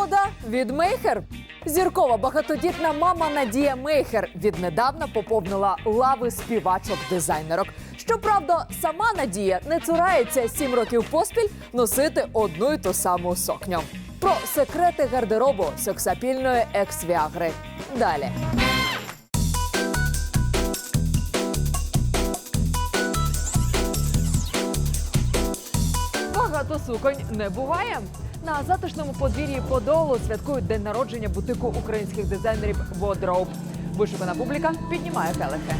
Мода від Мейхер. Зіркова багатодітна мама Надія Мейхер віднедавна поповнила лави співачок-дизайнерок. Щоправда, сама Надія не цурається сім років поспіль носити одну й ту саму сукню. Про секрети гардеробу сексапільної екс-віагри. Далі. Багато суконь не буває. На затишному подвір'ї Подолу святкують день народження бутику українських дизайнерів Водроуб. Вишукана публіка піднімає келихи.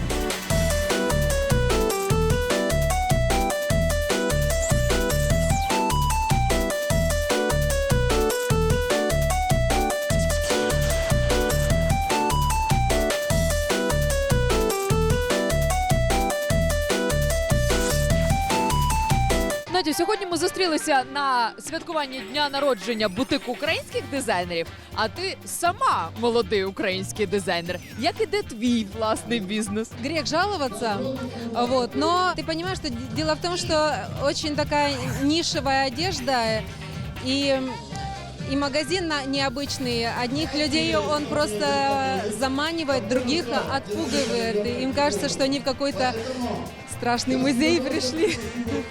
Надю, сьогодні ми зустрілися на святкуванні дня народження бутику українських дизайнерів. А ти сама молодий український дизайнер. Як іде твій власний бізнес? грех жаловаться, вот. Но ты понимаешь, что д- дело в том, что очень такая нишевая одежда и и магазин на- необычный. Одних людей он просто заманивает, других отпугивает. И Им кажется, что они в какой-то страшный музей пришли.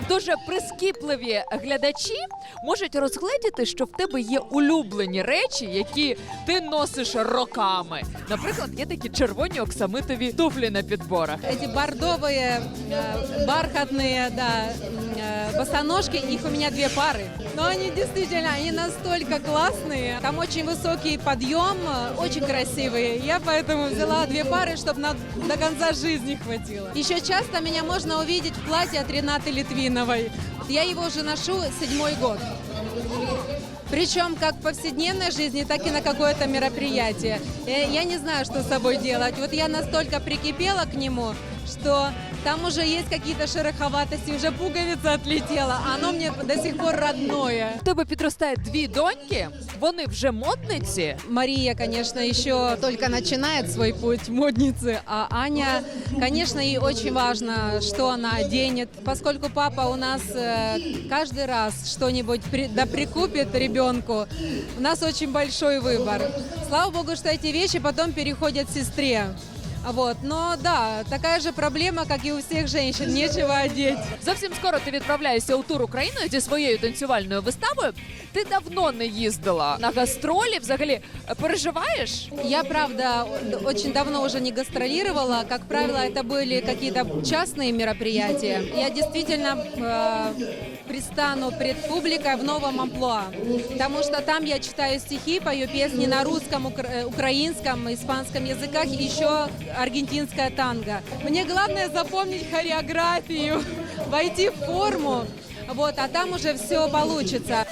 Дуже прискіпливі глядачі можуть розгледіти, що в тебе є улюблені речі, які ти носиш роками. Наприклад, є такі червоні оксамитові туфлі на підборах. Эти бордовые, э, бархатные, да, м, э, босоножки, их у меня две пары. Но они действительно, они настолько классные. Там очень высокий подъем, очень красивые. Я поэтому взяла две пары, чтобы на, до конца жизни хватило. Еще часто меня можно увидеть в платье от Ренаты Литвиновой. Я его уже ношу седьмой год. Причем как в повседневной жизни, так и на какое-то мероприятие. Э, Я не знаю, что с собой делать. Вот я настолько прикипела к нему, что там уже есть какие-то шероховатости, уже пуговица отлетела, а оно мне до сих пор родное. У тебе підростає дві доньки, вони вже модниці. Мария, конечно, еще только начинает свой путь модницы, а Аня, конечно, ей очень важно, что она оденет, поскольку папа у нас э, каждый раз что-нибудь при, да прикупит ребенку, у нас очень большой выбор. Слава богу, что эти вещи потом переходят сестре. Вот, но да, такая же проблема, как и у всех женщин, нечего одеть. Зовсім скоро ти відправляєшся у тур Україною зі своєю танцювальною виставою. Ти давно не їздила на гастролі. Взагалі е, переживаєш? Я, правда, д- очень давно уже не гастролировала. Как правило, это были какие-то частные мероприятия. Я действительно э, предстану пред публикой в новом амплуа. Потому что там я читаю стихи, пою песни на русском, укра- э, украинском, испанском языках и еще аргентинское танго. Мне главное запомнить хореографию, войти в форму. Вот, а там уже все получится.